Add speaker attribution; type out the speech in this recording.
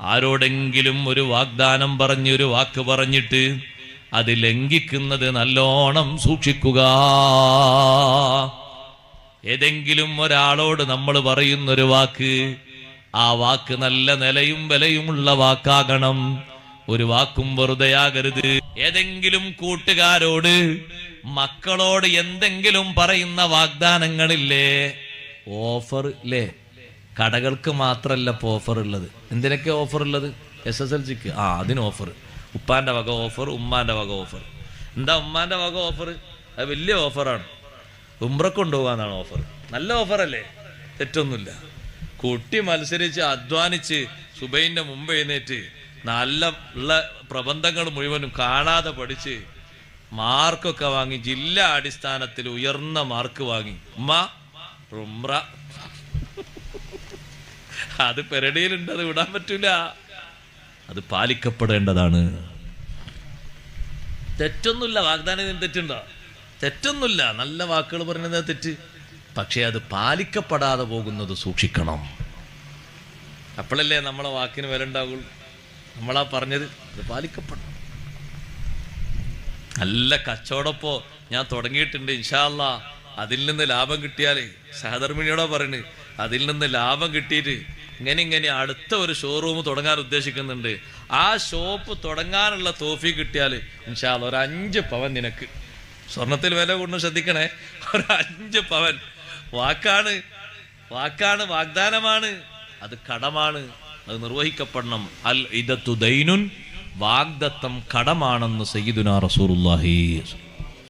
Speaker 1: ആരോടെങ്കിലും ഒരു വാഗ്ദാനം പറഞ്ഞ് ഒരു വാക്ക് പറഞ്ഞിട്ട് അത് ലംഘിക്കുന്നത് നല്ലോണം സൂക്ഷിക്കുക. ഏതെങ്കിലും ഒരാളോട് നമ്മൾ പറയുന്നൊരു വാക്ക് ആ വാക്ക് നല്ല നിലയും വിലയുമുള്ള വാക്കാകണം. ഒരു വാക്കും വെറുതെയാകരുത്. ഏതെങ്കിലും കൂട്ടുകാരോട് മക്കളോട് എന്തെങ്കിലും പറയുന്ന വാഗ്ദാനങ്ങളില്ലേ? ഓഫർ ഇല്ലേ? കടകൾക്ക് മാത്രമല്ല ഇപ്പോൾ ഓഫർ ഉള്ളത്. എന്തിനൊക്കെ ഓഫർ ഉള്ളത്? എസ് എസ് എൽ സിക്ക് ആ അതിന് ഓഫർ ഉപ്പാന്റെ വക ഓഫർ ഉമ്മാന്റെ വക ഓഫർ എന്താ ഉമ്മാന്റെ വക ഓഫർ അത് വലിയ ഓഫറാണ് ഉംറ കൊണ്ടുപോകാന്നാണ് ഓഫർ നല്ല ഓഫറല്ലേ തെറ്റൊന്നുമില്ല. കുട്ടി മത്സരിച്ച് അധ്വാനിച്ച് സുബൈന്റെ മുമ്പ് എഴുന്നേറ്റ് നല്ല ഉള്ള പ്രബന്ധങ്ങൾ മുഴുവനും കാണാതെ പഠിച്ച് മാർക്കൊക്കെ വാങ്ങി ജില്ലാ അടിസ്ഥാനത്തിൽ ഉയർന്ന മാർക്ക് വാങ്ങി. ഉമ്മ ഉംറ. അത് പെരടിയിലുണ്ട് അത് വിടാൻ പറ്റൂല. അത് പാലിക്കപ്പെടേണ്ടതാണ്. തെറ്റൊന്നുമില്ല വാഗ്ദാനം തെറ്റുണ്ടോ? തെറ്റൊന്നുമില്ല നല്ല വാക്കുകൾ പറയുന്നത് തെറ്റ്. പക്ഷേ അത് പാലിക്കപ്പെടാതെ പോകുന്നത് സൂക്ഷിക്കണം. അപ്പോഴല്ലേ നമ്മളെ വാക്കിന് വില ഉണ്ടാവുള്ളൂ. നമ്മളാ പറഞ്ഞത് അത് പാലിക്കപ്പെടണം. നല്ല കച്ചവടപ്പോ ഞാൻ തുടങ്ങിയിട്ടുണ്ട് ഇൻഷാല്ല അതിൽ നിന്ന് ലാഭം കിട്ടിയാലേ സഹധർമ്മിണിയോടാ പറഞ്ഞ് അതിൽ നിന്ന് ലാഭം കിട്ടിയിട്ട് ഇങ്ങനെ ഇങ്ങനെ അടുത്ത ഒരു ഷോറൂം തുടങ്ങാൻ ഉദ്ദേശിക്കുന്നുണ്ട്. ആ ഷോപ്പ് തുടങ്ങാനുള്ള തോഫി കിട്ടിയാൽ ഇൻഷാല്ല ഒരു അഞ്ച് പവൻ നിനക്ക്. സ്വർണത്തിൽ വില കൊണ്ട് ശ്രദ്ധിക്കണേ. ഒരു അഞ്ച് പവൻ. വാക്കാണ്. വാക്കാണ് വാഗ്ദാനമാണ്. അത് കടമാണ്. അത് നിർവഹിക്കപ്പെടണം. അൽ ഇദത്തു ദൈനുൻ വാഗ്ദത്തം കടമാണെന്ന് സയ്യിദുന റസൂലുള്ളാഹി.